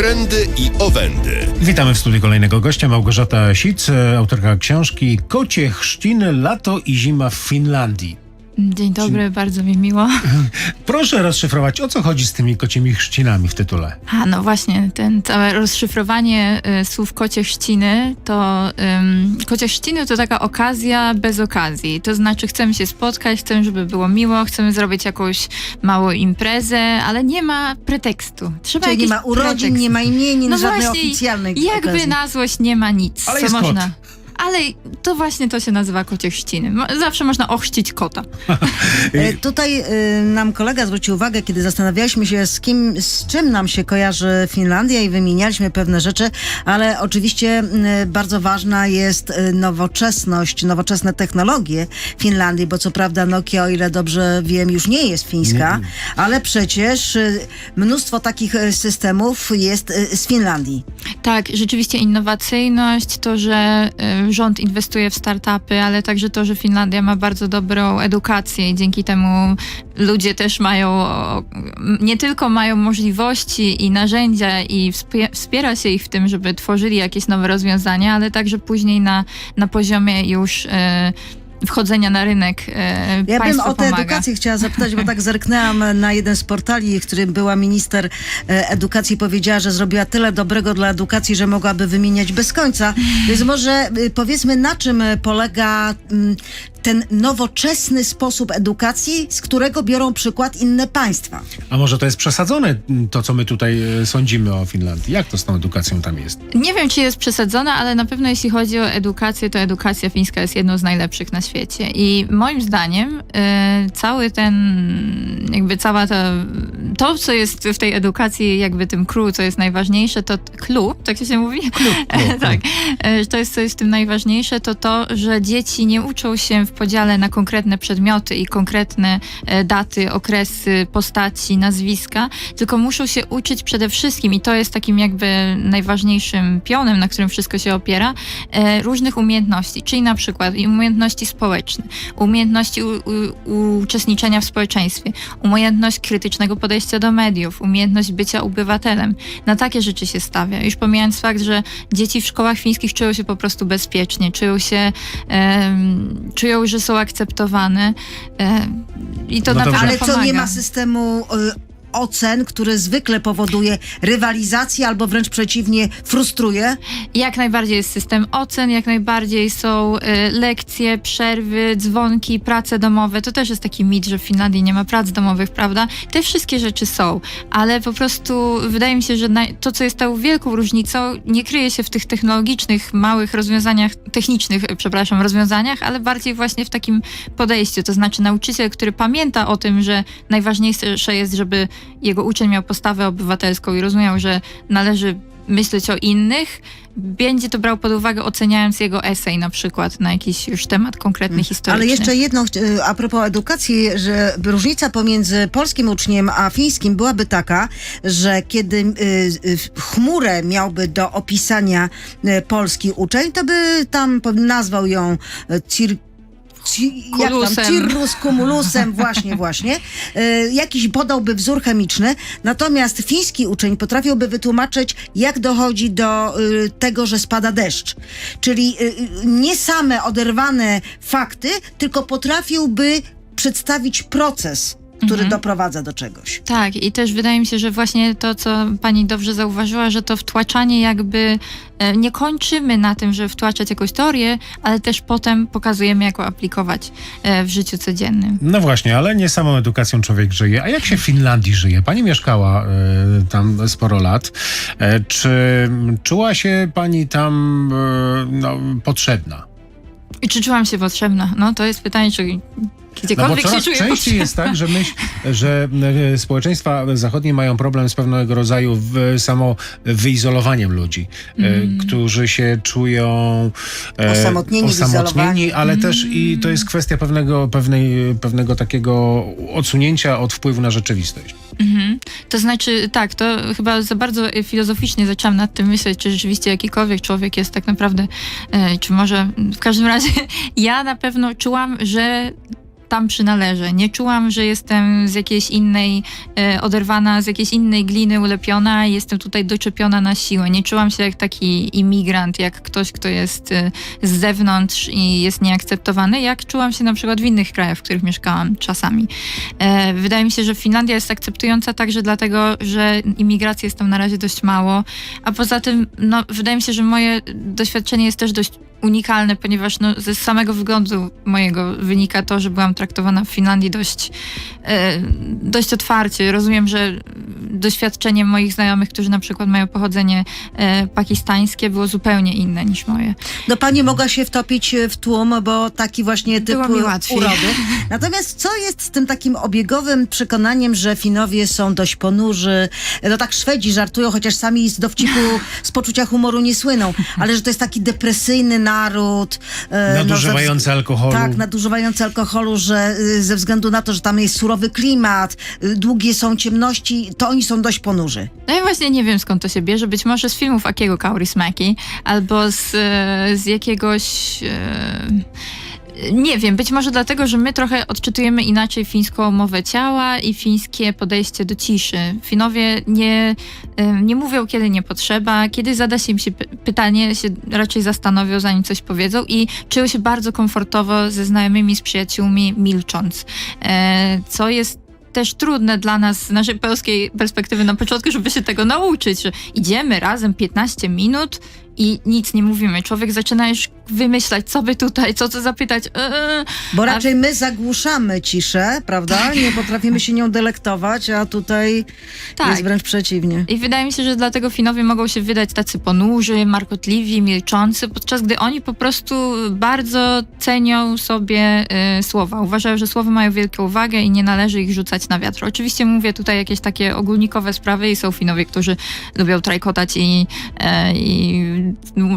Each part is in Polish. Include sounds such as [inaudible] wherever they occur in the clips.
trendy i owędy. Witamy w studiu kolejnego gościa, Małgorzata Sic, autorka książki Kocie chrzciny, lato i zima w Finlandii. Dzień dobry, bardzo mi miło. [laughs] Proszę rozszyfrować, o co chodzi z tymi kocimi chrzcinami w tytule. A no właśnie, ten całe rozszyfrowanie y, słów kocie chrzciny, to ym, kocie chrzciny to taka okazja bez okazji. To znaczy chcemy się spotkać, chcemy, żeby było miło, chcemy zrobić jakąś małą imprezę, ale nie ma pretekstu. Trzeba Czyli nie jakiś ma urodzin, pretekst. nie ma imienin, No żadnej właśnie, oficjalnej Jakby okazji. na złość nie ma nic, Ale co jest kot. Ale to właśnie to się nazywa kocie chrzciny. Mo- Zawsze można ochrzcić kota. [laughs] E, Tutaj e, nam kolega zwrócił uwagę, kiedy zastanawialiśmy się, z kim, z czym nam się kojarzy Finlandia i wymienialiśmy pewne rzeczy, ale oczywiście m, bardzo ważna jest e, nowoczesność, nowoczesne technologie Finlandii, bo co prawda Nokia, o ile dobrze wiem, już nie jest fińska, ale przecież e, mnóstwo takich e, systemów jest e, z Finlandii. Tak, rzeczywiście innowacyjność, to, że y, rząd inwestuje w startupy, ale także to, że Finlandia ma bardzo dobrą edukację i dzięki temu ludzie też mają, nie tylko mają możliwości i narzędzia i wspie- wspiera się ich w tym, żeby tworzyli jakieś nowe rozwiązania, ale także później na, na poziomie już y, wchodzenia na rynek y, Ja bym o tę edukację chciała [laughs] zapytać, bo tak zerknęłam na jeden z portali, w którym była minister e, edukacji, powiedziała, że zrobiła tyle dobrego dla edukacji, że mogłaby wymieniać bez końca. Więc może y, powiedzmy, na czym e, polega mm, ten nowoczesny sposób edukacji, z którego biorą przykład inne państwa. A może to jest przesadzone, m, to co my tutaj e, sądzimy o Finlandii? Jak to z tą edukacją tam jest? Nie wiem, czy jest przesadzona, ale na pewno jeśli chodzi o edukację, to edukacja fińska jest jedną z najlepszych na świecie. I moim zdaniem y, cały ten, jakby cała ta, to, co jest w tej edukacji, jakby tym clue, co jest najważniejsze, to clue, tak się mówi? [laughs] tak. E, To jest, co jest w tym najważniejsze, to to, że dzieci nie uczą się w podziale na konkretne przedmioty i konkretne e, daty, okresy, postaci, nazwiska, tylko muszą się uczyć przede wszystkim, i to jest takim jakby najważniejszym pionem, na którym wszystko się opiera, e, różnych umiejętności, czyli na przykład umiejętności społeczne, umiejętności uczestniczenia w społeczeństwie, umiejętność krytycznego podejścia do mediów, umiejętność bycia obywatelem. Na takie rzeczy się stawia. Już pomijając fakt, że dzieci w szkołach fińskich czują się po prostu bezpiecznie, czują się, czują, że są akceptowane em, i to No naprawdę Ale pomaga. co, nie ma systemu y, ocen, który zwykle powoduje rywalizację albo wręcz przeciwnie, frustruje? Jak najbardziej jest system ocen, jak najbardziej są y, lekcje, przerwy, dzwonki, prace domowe. To też jest taki mit, że w Finlandii nie ma prac domowych, prawda? Te wszystkie rzeczy są, ale po prostu wydaje mi się, że to, co jest tą wielką różnicą, nie kryje się w tych technologicznych, małych rozwiązaniach, technicznych, przepraszam, rozwiązaniach, ale bardziej właśnie w takim podejściu. To znaczy nauczyciel, który pamięta o tym, że najważniejsze jest, żeby jego uczeń miał postawę obywatelską i rozumiał, że należy myśleć o innych, będzie to brał pod uwagę oceniając jego esej na przykład na jakiś już temat konkretny historyczny. Ale jeszcze jedno y, a propos edukacji, że różnica pomiędzy polskim uczniem a fińskim byłaby taka, że kiedy y, y, chmurę miałby do opisania polski uczeń, to by tam nazwał ją y, cir Ci, jak tam, cirrus cumulusem, [laughs] właśnie, właśnie. Y, jakiś podałby wzór chemiczny. Natomiast fiński uczeń potrafiłby wytłumaczyć, jak dochodzi do y, tego, że spada deszcz. Czyli y, y, nie same oderwane fakty, tylko potrafiłby przedstawić proces, który Mhm. doprowadza do czegoś. Tak, i też wydaje mi się, że właśnie to, co pani dobrze zauważyła, że to wtłaczanie jakby e, nie kończymy na tym, że wtłaczać jakąś teorię, ale też potem pokazujemy, jak ją aplikować e, w życiu codziennym. No właśnie, ale nie samą edukacją człowiek żyje. A jak się w Finlandii żyje? Pani mieszkała e, tam sporo lat. E, czy czuła się pani tam e, no, potrzebna? I czy czułam się potrzebna? No to jest pytanie, czy No bo gdziekolwiek się czuję częściej potrzebna. jest tak, że myśl, że e, społeczeństwa zachodnie mają problem z pewnego rodzaju w, samo wyizolowaniem ludzi, e, Mm. którzy się czują e, Osamotnieni, osamotnieni ale też i to jest kwestia pewnego, pewnej, pewnego takiego odsunięcia od wpływu na rzeczywistość. Mhm. To znaczy, tak, to chyba za bardzo e, filozoficznie zaczęłam nad tym myśleć, czy rzeczywiście jakikolwiek człowiek jest tak naprawdę, e, czy może w każdym razie [laughs] ja na pewno czułam, że tam przynależę. Nie czułam, że jestem z jakiejś innej, e, oderwana, z jakiejś innej gliny ulepiona i jestem tutaj doczepiona na siłę. Nie czułam się jak taki imigrant, jak ktoś, kto jest e, z zewnątrz i jest nieakceptowany, jak czułam się na przykład w innych krajach, w których mieszkałam czasami. E, wydaje mi się, że Finlandia jest akceptująca także dlatego, że imigracji jest tam na razie dość mało, a poza tym, no, wydaje mi się, że moje doświadczenie jest też dość unikalne, ponieważ no, ze samego wyglądu mojego wynika to, że byłam traktowana w Finlandii dość, e, dość otwarcie. Rozumiem, że doświadczenie moich znajomych, którzy na przykład mają pochodzenie e, pakistańskie, było zupełnie inne niż moje. No pani mogła się wtopić w tłum, bo taki właśnie typ urody. [laughs] Natomiast co jest z tym takim obiegowym przekonaniem, że Finowie są dość ponurzy? No tak Szwedzi żartują, chociaż sami z dowcipu, z poczucia humoru nie słyną, ale że to jest taki depresyjny naród. e, no, Nadużywający wz- alkoholu. Tak, nadużywający alkoholu, że y, ze względu na to, że tam jest surowy klimat, y, długie są ciemności, to oni są dość ponurzy. No i właśnie nie wiem skąd to się bierze. Być może z filmów Akiego Kaurismäki albo z, e, z jakiegoś. e, Nie wiem, być może dlatego, że my trochę odczytujemy inaczej fińską mowę ciała i fińskie podejście do ciszy. Finowie nie, e, nie mówią, kiedy nie potrzeba, kiedy zada się im się py- pytanie, się raczej zastanowią, zanim coś powiedzą i czują się bardzo komfortowo ze znajomymi, z przyjaciółmi, milcząc. Co jest też trudne dla nas z naszej polskiej perspektywy na początku, żeby się tego nauczyć, że idziemy razem 15 minut i nic nie mówimy. Człowiek zaczyna już wymyślać, co by tutaj, co to zapytać. Eee, Bo A- raczej my zagłuszamy ciszę, prawda? Nie potrafimy się nią delektować, a tutaj Tak. jest wręcz przeciwnie. I wydaje mi się, że dlatego Finowie mogą się wydać tacy ponurzy, markotliwi, milczący, podczas gdy oni po prostu bardzo cenią sobie y, słowa. Uważają, że słowa mają wielką wagę i nie należy ich rzucać na wiatr. Oczywiście mówię tutaj jakieś takie ogólnikowe sprawy i są Finowie, którzy lubią trajkotać i, e, i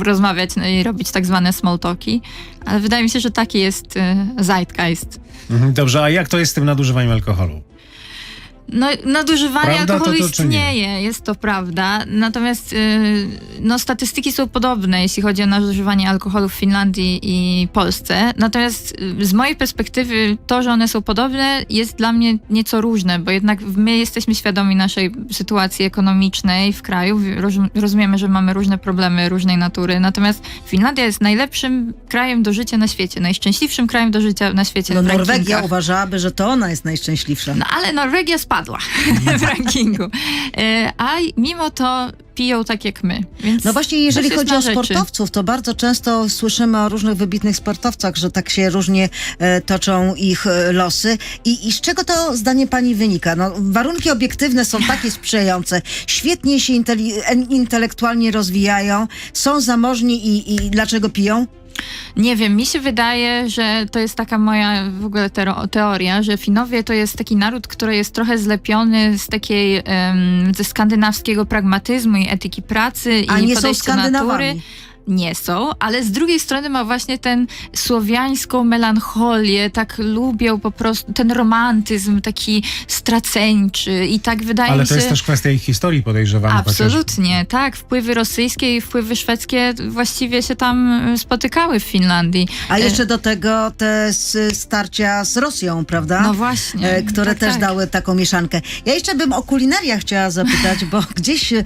rozmawiać no, i robić tak zwane small talki, ale wydaje mi się, że taki jest y, zeitgeist. Mhm, Dobrze, a jak to jest z tym nadużywaniem alkoholu? No, nadużywanie Prawda alkoholu to to, istnieje, jest to prawda. Natomiast yy, no, statystyki są podobne, jeśli chodzi o nadużywanie alkoholu w Finlandii i Polsce. Natomiast yy, z mojej perspektywy to, że one są podobne, jest dla mnie nieco różne, bo jednak my jesteśmy świadomi naszej sytuacji ekonomicznej w kraju. Roz, rozumiemy, że mamy różne problemy różnej natury. Natomiast Finlandia jest najlepszym krajem do życia na świecie, najszczęśliwszym krajem do życia na świecie. No w Norwegia uważałaby, że to ona jest najszczęśliwsza. No ale Norwegia spadła [laughs] w rankingu. E, A mimo to piją tak jak my. Więc No właśnie, jeżeli chodzi o sportowców, to bardzo często słyszymy o różnych wybitnych sportowcach, że tak się różnie e, toczą ich e, losy. I, I z czego to zdanie pani wynika? No, warunki obiektywne są takie sprzyjające. Świetnie się en- intelektualnie rozwijają, są zamożni i, i dlaczego piją? Nie wiem, mi się wydaje, że to jest taka moja w ogóle teoria, że Finowie to jest taki naród, który jest trochę zlepiony z takiej, ze skandynawskiego pragmatyzmu i etyki pracy A i nie są. Skandynawami. Nie są, ale z drugiej strony ma właśnie ten słowiańską melancholię, tak lubią po prostu ten romantyzm taki straceńczy i tak wydaje Ale mi to się... jest też kwestia ich historii podejrzewam. Absolutnie, tak. Wpływy rosyjskie i wpływy szwedzkie właściwie się tam y, spotykały w Finlandii. A E, jeszcze do tego te starcia z Rosją, prawda? No właśnie. E, które Tak, też tak. dały taką mieszankę. Ja jeszcze bym o kulinariach chciała zapytać, bo [laughs] gdzieś e,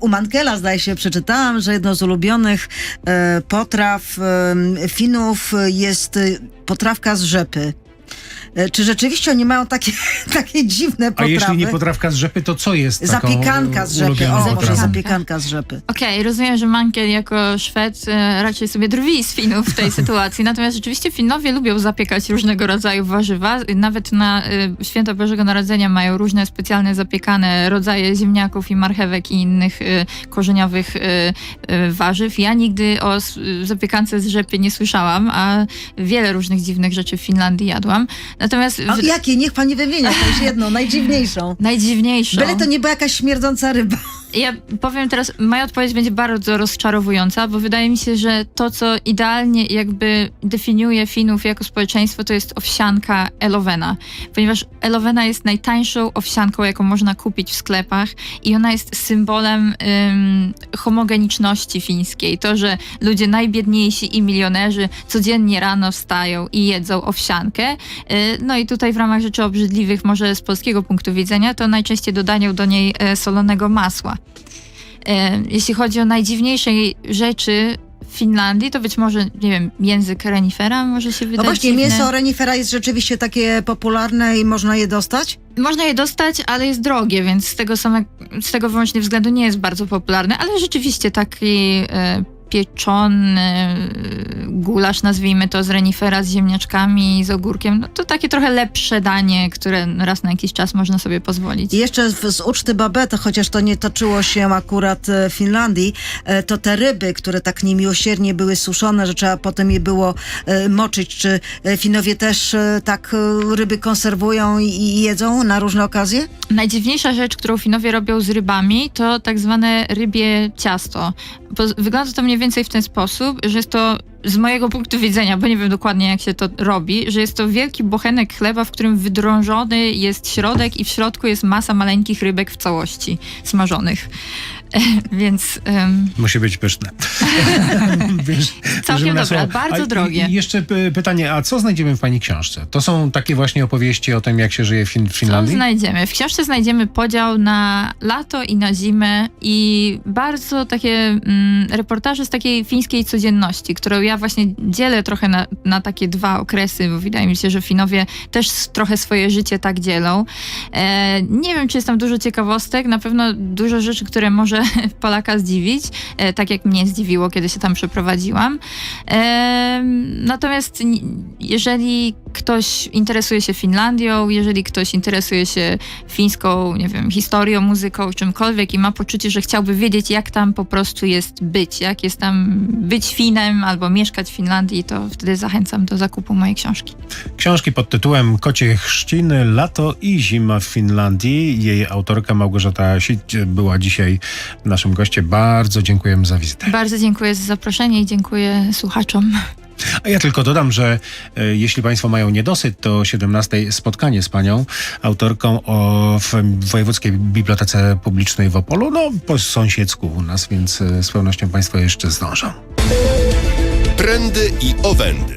u Mankela, zdaje się, przeczytałam, że jedno z ulubionych e, potraw e, Finów jest e, potrawka z rzepy. E, Czy rzeczywiście oni mają takie, [laughs] takie dziwne A potrawy? jeśli nie potrawka z rzepy, to co jest taką Zapiekanka z rzepy. O, może zapiekanka z rzepy. Okej, rozumiem, że Mankiel jako Szwed e, raczej sobie drwi z Finów w tej [laughs] sytuacji. Natomiast rzeczywiście Finowie lubią zapiekać różnego rodzaju warzywa. Nawet na e, święto Bożego Narodzenia mają różne specjalne zapiekane rodzaje ziemniaków i marchewek i innych korzeniowych warzyw. Ja nigdy o zapiekance z rzepy nie słyszałam, a wiele różnych dziwnych rzeczy w Finlandii jadłam. Natomiast A w- jakie? Niech pani wymienia jakąś jedną, najdziwniejszą. najdziwniejszą... Byle to nie była jakaś śmierdząca ryba. Ja powiem teraz, moja odpowiedź będzie bardzo rozczarowująca, bo wydaje mi się, że to, co idealnie jakby definiuje Finów jako społeczeństwo, to jest owsianka Elowena. Ponieważ Elowena jest najtańszą owsianką, jaką można kupić w sklepach i ona jest symbolem ym, homogeniczności fińskiej. To, że ludzie najbiedniejsi i milionerzy codziennie rano wstają i jedzą owsiankę. Y, No i tutaj w ramach rzeczy obrzydliwych, może z polskiego punktu widzenia, to najczęściej dodają do niej e, solonego masła. E, Jeśli chodzi o najdziwniejsze rzeczy w Finlandii, to być może, nie wiem, język renifera może się wydać No właśnie, dziwny. mięso renifera jest rzeczywiście takie popularne i można je dostać? Można je dostać, ale jest drogie, więc z tego, same, z tego wyłącznie względu nie jest bardzo popularne, ale rzeczywiście taki e, pieczony gulasz, nazwijmy to, z renifera, z ziemniaczkami, z ogórkiem, no to takie trochę lepsze danie, które raz na jakiś czas można sobie pozwolić. I jeszcze z uczty babeta, chociaż to nie toczyło się akurat e, w Finlandii, e, to te ryby, które tak niemiłosiernie były suszone, że trzeba potem je było e, moczyć. Czy Finowie też tak ryby konserwują i, jedzą na różne okazje? Najdziwniejsza rzecz, którą Finowie robią z rybami, to tak zwane rybie ciasto. Wygląda to mniej więcej w ten sposób, że jest to z mojego punktu widzenia, bo nie wiem dokładnie jak się to robi, że jest to wielki bochenek chleba, w którym wydrążony jest środek i w środku jest masa maleńkich rybek w całości smażonych. E, Więc em, Musi być pyszne. [laughs] Wiesz, Całkiem dobre, słowo. bardzo A drogie. I jeszcze pytanie, a co znajdziemy w pani książce? To są takie właśnie opowieści o tym, jak się żyje w, fin- w Co Finlandii? znajdziemy? W książce znajdziemy podział na lato i na zimę i bardzo takie mm, reportaże z takiej fińskiej codzienności, którą ja właśnie dzielę trochę na, na takie dwa okresy, bo wydaje mi się, że Finowie też trochę swoje życie tak dzielą. E, nie wiem, czy jest tam dużo ciekawostek, na pewno dużo rzeczy, które może [laughs] Polaka zdziwić, e, tak jak mnie zdziwiło, kiedy się tam przeprowadziłam. E, natomiast jeżeli ktoś interesuje się Finlandią, jeżeli ktoś interesuje się fińską, nie wiem, historią, muzyką, czymkolwiek i ma poczucie, że chciałby wiedzieć, jak tam po prostu jest być, jak jest tam być Finem albo mieszkać w Finlandii, to wtedy zachęcam do zakupu mojej książki. Książki pod tytułem Kocie chrzciny, lato i zima w Finlandii. Jej autorka Małgorzata Sić była dzisiaj naszym gościem. Bardzo dziękujemy za wizytę. Bardzo dziękuję za zaproszenie i dziękuję słuchaczom. A ja tylko dodam, że e, jeśli Państwo mają niedosyt, to 17 spotkanie z panią autorką o, w Wojewódzkiej Bibliotece Publicznej w Opolu, no po sąsiedzku u nas, więc e, z pewnością Państwo jeszcze zdążą. Trendy i owędy.